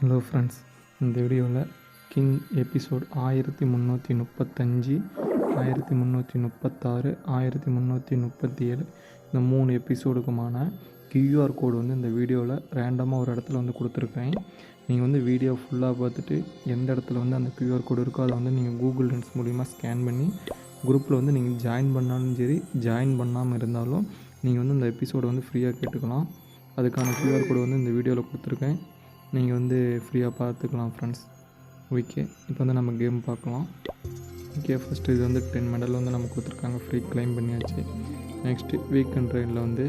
Hello friends இந்த வீடியோவில் king episode ஆயிரத்தி முந்நூற்றி முப்பத்தஞ்சு ஆயிரத்தி முந்நூற்றி முப்பத்தாறு ஆயிரத்தி முந்நூற்றி முப்பத்தி ஏழு இந்த மூணு எபிசோடுக்குமான கியூஆர் கோடு வந்து இந்த வீடியோவில் ரேண்டமாக ஒரு இடத்துல வந்து கொடுத்துருக்கேன். நீங்கள் வந்து வீடியோ ஃபுல்லாக பார்த்துட்டு எந்த இடத்துல வந்து அந்த கியூஆர் கோடு இருக்கோ அதை வந்து நீங்கள் கூகுள் லென்ஸ் மூலிமா ஸ்கேன் பண்ணி குரூப்பில் வந்து நீங்கள் ஜாயின் பண்ணாலும் சரி ஜாயின் பண்ணாமல் இருந்தாலும் நீங்கள் வந்து இந்த எபிசோடை வந்து ஃப்ரீயாக கேட்டுக்கலாம். அதுக்கான கியூஆர் கோடு வந்து இந்த வீடியோவில் கொடுத்துருக்கேன். நீங்கள் வந்து ஃப்ரீயாக பார்த்துக்கலாம் ஃப்ரெண்ட்ஸ் ஓகே இப்போ வந்து நம்ம கேம் பார்க்கலாம். ஓகே ஃபஸ்ட்டு இது வந்து டென் மெடல் வந்து நம்ம கொடுத்துருக்காங்க. ஃப்ரீ கிளைம் பண்ணியாச்சு. நெக்ஸ்ட்டு வீக்கெண்ட் ரைடில் வந்து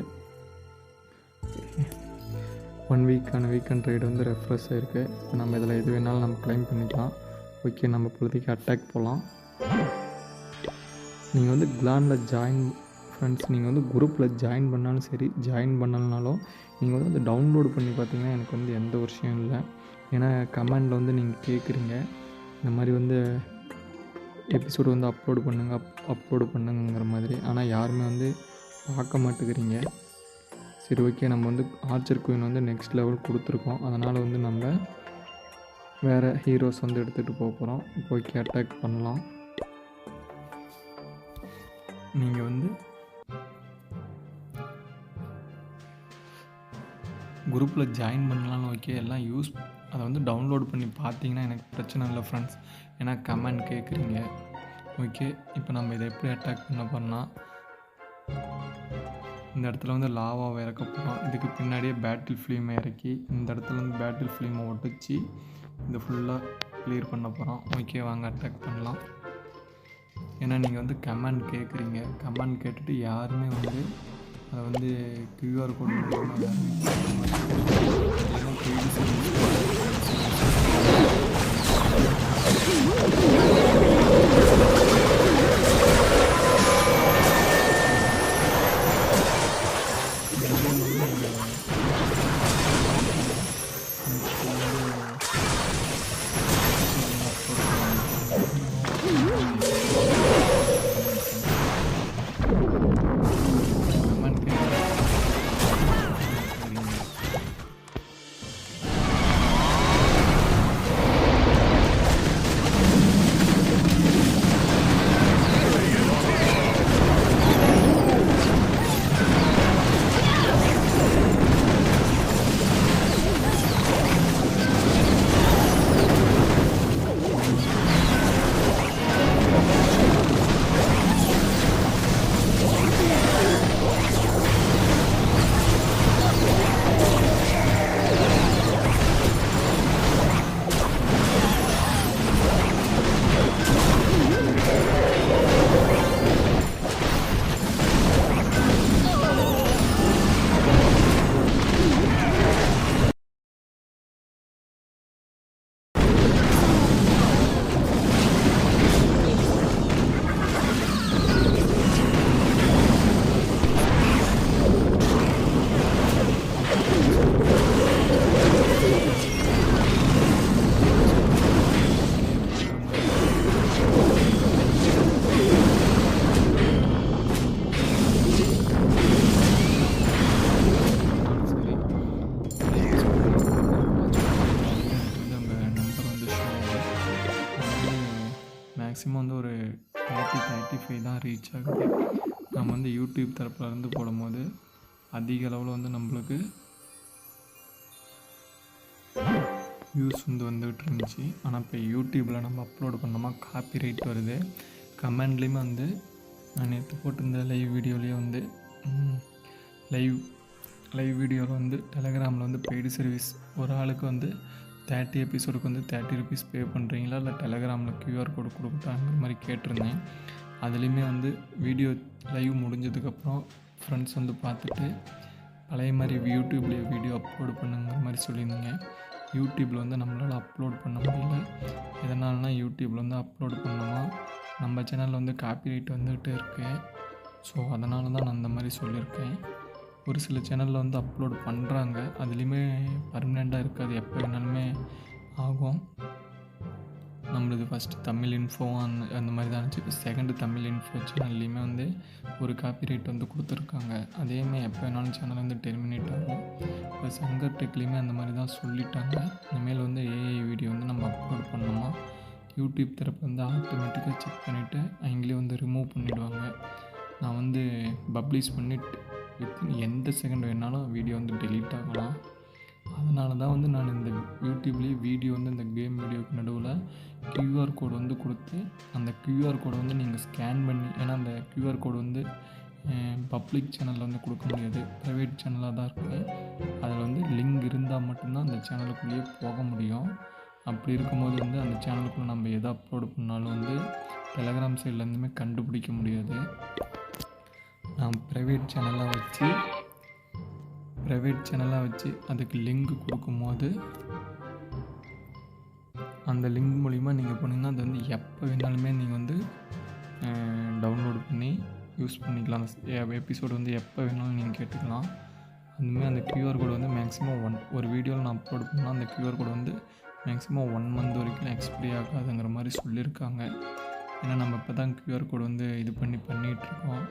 ஒன் வீக்கான வீக்கெண்ட் ரைடு வந்து ரெஃப்ரெஷ் ஆகிருக்கு இப்போ நம்ம இதில் எது வேணாலும் நம்ம கிளைம் பண்ணிக்கலாம். ஓகே நம்ம இப்போதைக்கு அட்டாக் போகலாம் நீங்கள் வந்து கிளானில் ஜாயின் ஃப்ரெண்ட்ஸ் நீங்கள் வந்து குரூப்பில் ஜாயின் பண்ணாலும் சரி ஜாயின் பண்ணலனாலும் நீங்கள் வந்து அதை டவுன்லோடு பண்ணி பார்த்தீங்கன்னா எனக்கு வந்து எந்த ஒரு விஷயம் இல்லை. ஏன்னா கமெண்டில் வந்து நீங்கள் கேட்குறீங்க இந்த மாதிரி வந்து எபிசோடு வந்து அப்லோடு பண்ணுங்க அப் அப்லோடு பண்ணுங்கிற மாதிரி. ஆனால் யாருமே வந்து பார்க்க மாட்டேங்கிறீங்க. சரி ஓகே நம்ம வந்து ஆர்ச்சர் குயின் வந்து நெக்ஸ்ட் லெவல் கொடுத்துருக்கோம். அதனால் வந்து நம்ம வேறு ஹீரோஸ் வந்து எடுத்துகிட்டு போக போகிறோம் இப்போ ஓகே அட்டாக் பண்ணலாம். நீங்கள் வந்து குரூப்பில் ஜாயின் பண்ணலாம்னு ஓகே எல்லாம் யூஸ் அதை வந்து டவுன்லோட் பண்ணி பார்த்தீங்கன்னா எனக்கு பிரச்சனை இல்லை ஃப்ரெண்ட்ஸ் ஏன்னா கமெண்ட் கேட்குறீங்க. ஓகே இப்போ நம்ம இதை எப்படி அட்டாக் பண்ண போகிறோம்னா இந்த இடத்துல வந்து லாவாவை இறக்க போகிறோம் இதுக்கு பின்னாடியே பேட்டில் ஃபிலிமை இறக்கி இந்த இடத்துல வந்து பேட்டில் ஃபிலிமை ஒட்டிச்சு இதை ஃபுல்லாக கிளியர் பண்ண போகிறோம் ஓகே வாங்க அட்டாக் பண்ணலாம். ஏன்னா நீங்கள் வந்து கமெண்ட் கேட்குறீங்க. கமெண்ட் கேட்டுட்டு யாருமே வந்து அதை வந்து கியூஆர் கோட் மூலியமாக மேக்ஸிமம் வந்து ஒரு தேர்ட்டி தேர்ட்டி ஃபைவ் தான் ரீச் ஆகுது. நம்ம வந்து யூடியூப் தரப்புலேருந்து போடும்போது அதிக அளவில் வந்து நம்மளுக்கு வியூஸ் வந்து வந்துகிட்டு இருந்துச்சு. ஆனால் இப்போ யூடியூப்பில் நம்ம அப்லோட் பண்ணோமா காப்பி ரைட் வருது கமெண்ட்லேயுமே வந்து நான் நேற்று போட்டிருந்த லைவ் வீடியோலேயே வந்து லைவ் லைவ் வீடியோவில் வந்து டெலகிராமில் வந்து பெய்டு சர்வீஸ் ஒரு ஆளுக்கு வந்து தேர்ட்டி எபிசோடுக்கு வந்து தேர்ட்டி ருபீஸ் பே பண்ணுறீங்களா இல்லை டெலகிராமில் கியூஆர் கோடு கொடுக்கட்டாங்கிற மாதிரி கேட்டிருந்தேன். அதுலேயுமே வந்து வீடியோ லைவ் முடிஞ்சதுக்கப்புறம் ஃப்ரெண்ட்ஸ் வந்து பார்த்துட்டு பழைய மாதிரி யூடியூப்லேயே வீடியோ அப்லோடு பண்ணுங்கிற மாதிரி சொல்லியிருந்தீங்க. யூடியூப்பில் வந்து நம்மளால் அப்லோட் பண்ண முடியல. எதனாலனா யூடியூப்பில் வந்து அப்லோட் பண்ணணும் நம்ம சேனலில் வந்து காப்பி ரைட் வந்துகிட்டே இருக்கு. ஸோ அதனால தான் நான் அந்த மாதிரி சொல்லியிருக்கேன். ஒரு சில சேனலில் வந்து அப்லோட் பண்ணுறாங்க அதுலேயுமே பர்மனெண்ட்டாக இருக்காது. எப்போ வேணாலுமே ஆகும். நம்மளது ஃபஸ்ட்டு தமிழ் இன்ஃபோ அந்த அந்த மாதிரி தான் இருந்துச்சு. இப்போ செகண்டு தமிழ் இன்ஃபோ சேனல்லையுமே வந்து ஒரு காப்பிரைட் வந்து கொடுத்துருக்காங்க. அதேமாதிரி எப்போ வேணாலும் சேனல் வந்து டெர்மினேட் ஆகும். இப்போ சங்கர் டெக்லேயுமே அந்த மாதிரி தான் சொல்லிட்டாங்க. இனிமேல் வந்து ஏஐ வீடியோ வந்து நம்ம அப்லோட் பண்ணோமா யூடியூப் தரப்பு வந்து ஆட்டோமேட்டிக்காக செக் பண்ணிவிட்டு அவங்களே வந்து ரிமூவ் பண்ணிவிடுவாங்க நான் வந்து பப்ளிஷ் பண்ணிட்டு வித்தின் எந்த செகண்ட் வேணாலும் வீடியோ வந்து டெலீட் ஆகலாம். அதனால தான் வந்து நான் இந்த யூடியூப்லேயே வீடியோ வந்து இந்த கேம் வீடியோக்கு நடுவில் கியூஆர் கோடு வந்து கொடுத்து அந்த கியூஆர் கோடை வந்து நீங்கள் ஸ்கேன் பண்ணி ஏன்னா அந்த கியூஆர் கோடு வந்து பப்ளிக் சேனலில் வந்து கொடுக்க முடியாது. ப்ரைவேட் சேனலாக தான் இருக்குது அதில் வந்து லிங்க் இருந்தால் மட்டும்தான் அந்த சேனலுக்குள்ளேயே போக முடியும். அப்படி இருக்கும்போது வந்து அந்த சேனலுக்குள்ளே நம்ம எதை அப்லோடு பண்ணாலும் வந்து டெலகிராம் சைட்லேருந்துமே கண்டுபிடிக்க முடியாது. நான் ப்ரைவேட் சேனலாக வச்சு ப்ரைவேட் சேனலாக வச்சு அதுக்கு லிங்க் கொடுக்கும்போது அந்த லிங்க் மூலிமா நீங்கள் போனீங்கன்னா அது வந்து எப்போ வேணாலுமே நீங்கள் வந்து டவுன்லோட் பண்ணி யூஸ் பண்ணிக்கலாம். அந்த எபிசோடு வந்து எப்போ வேணாலும் நீங்கள் கேட்டுக்கலாம். அதுமாதிரி அந்த க்யூஆர் கோடு வந்து மேக்ஸிமம் ஒன் ஒரு வீடியோவில் நான் அப்லோட் பண்ணால் அந்த க்யூஆர் கோடு வந்து மேக்ஸிமம் ஒன் மந்த் வரைக்கும் எக்ஸ்பிரி ஆகாதுங்கிற மாதிரி சொல்லியிருக்காங்க. ஏன்னா நம்ம இப்போ தான் க்யூஆர் கோடு வந்து இது பண்ணி பண்ணிகிட்ருக்கோம்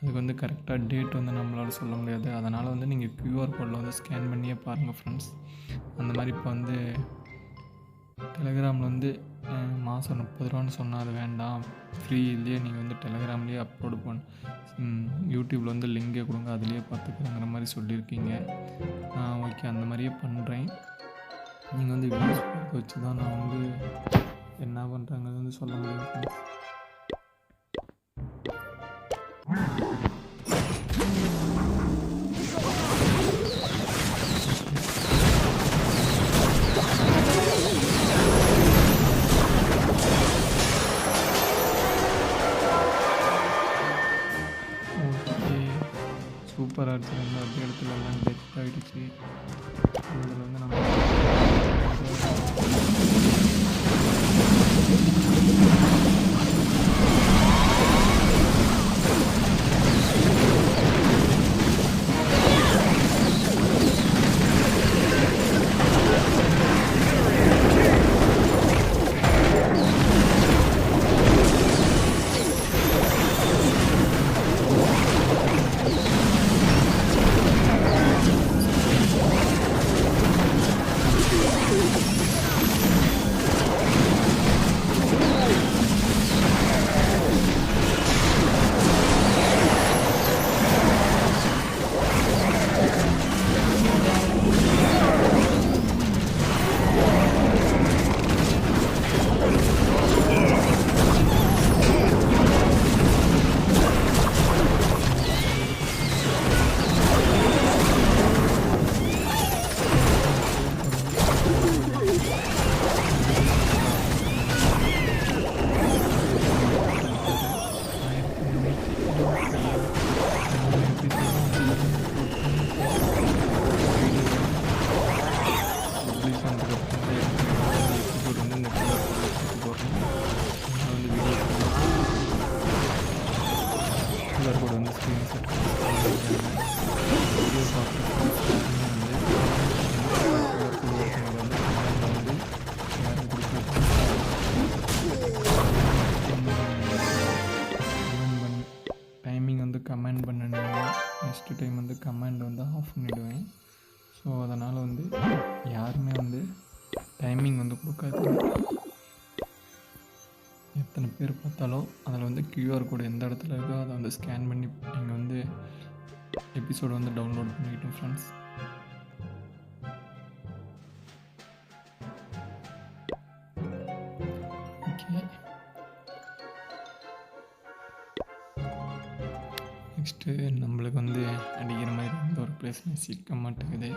அதுக்கு வந்து கரெக்டாக டேட் வந்து நம்மளால் சொல்ல முடியாது. அதனால் வந்து நீங்கள் க்யூஆர் கோடில் வந்து ஸ்கேன் பண்ணியே பாருங்கள் ஃப்ரெண்ட்ஸ் அந்த மாதிரி இப்போ வந்து டெலகிராமில் வந்து மாதம் முப்பது ரூபான்னு சொன்னால் அது வேண்டாம். ஃப்ரீ இல்லையே நீங்கள் வந்து டெலகிராம்லேயே அப்லோடு பண்ண யூடியூப்பில் வந்து லிங்கே கொடுங்க. அதுலேயே பார்த்துக்கலாங்கிற மாதிரி சொல்லியிருக்கீங்க நான் ஓகே அந்த மாதிரியே பண்ணுறேன் நீங்கள் வந்து வீடியோஸ் வச்சு தான் நான் வந்து என்ன பண்ணுறாங்கிறது வந்து சொல்ல முடியும் சூப்பராக அடிச்சிருந்தா அந்த இடத்துல எல்லாம் டெத் ஆகிடுச்சு அதில் வந்து நம்ம அதனால் வந்து யாருமே வந்து டைமிங் வந்து கொடுக்காது. எத்தனை பேர் பார்த்தாலும் அதில் வந்து கியூஆர் கோடு எந்த இடத்துல இருக்கோ அதை வந்து ஸ்கேன் பண்ணி நீங்கள் வந்து எபிசோடு வந்து டவுன்லோட் பண்ணிக்கிட்டோம் ஃப்ரெண்ட்ஸ் ஓகே நெக்ஸ்ட்டு நம்மளுக்கு வந்து அடிக்கிற மாதிரி எந்த ஒரு பிளேஸ்லையும் சிக்க மாட்டேங்குது.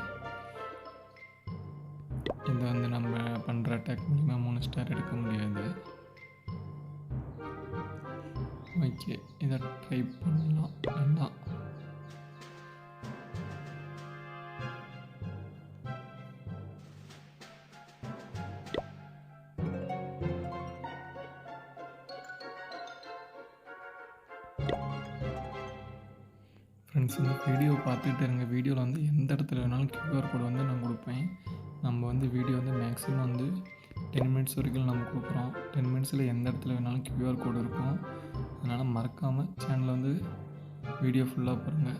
இதை வந்து நம்ம பண்ணுற அட்டாக் மூலிமா மூணு ஸ்டார் எடுக்க முடியாது. ஓகே இதை ட்ரை பண்ணலாம். வேண்டாம் ஃப்ரெண்ட்ஸ் வந்து வீடியோ பார்த்துக்கிட்டு இருங்க. வீடியோவில் வந்து எந்த இடத்துல வேணாலும் கியூஆர் கோடு வந்து நான் கொடுப்பேன். நம்ம வந்து வீடியோ வந்து மேக்ஸிமம் வந்து டென் மினிட்ஸ் வரைக்கும் நம்ம கொடுக்குறோம். டென் மினிட்ஸில் எந்த இடத்துல வேணாலும் கியூஆர் கோடு இருக்கும். அதனால் மறக்காமல் சேனலில் வந்து வீடியோ ஃபுல்லாக பாருங்கள்